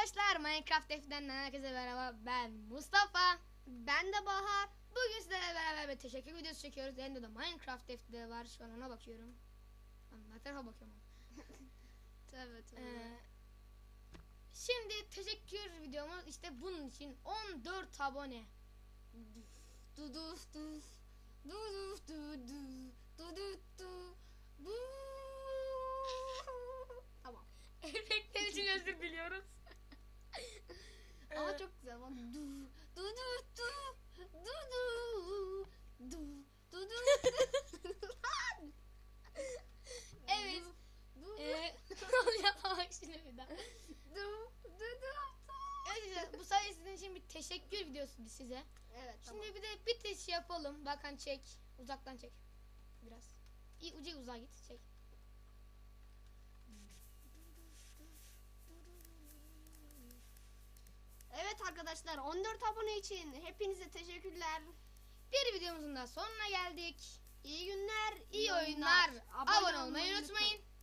Arkadaşlar Minecraft F'den herkese merhaba. Ben Mustafa. Ben de Bahar. Bugün sizlerle beraber bir teşekkür videosu çekiyoruz. Elinde de Minecraft F'de var. Şu an ona bakıyorum. Ben tarafa bakıyorum. Tabii tabii. Ee, şimdi teşekkür videomuz işte bunun için 14 abone. Du du du Bak. du du du du du du du du du Evet. Ee, yapamak şimdi bir daha. du, du, du. Evet bu sizin için bir teşekkür videosu size. Evet tamam. Şimdi bir de bitiş yapalım. Bakan çek. Uzaktan çek. Biraz. İyi ucu uzağa git. Çek. Arkadaşlar 14 abone için hepinize teşekkürler. Bir videomuzun da sonuna geldik. İyi günler, İyi oyunlar. Abone olmayı unutmayın.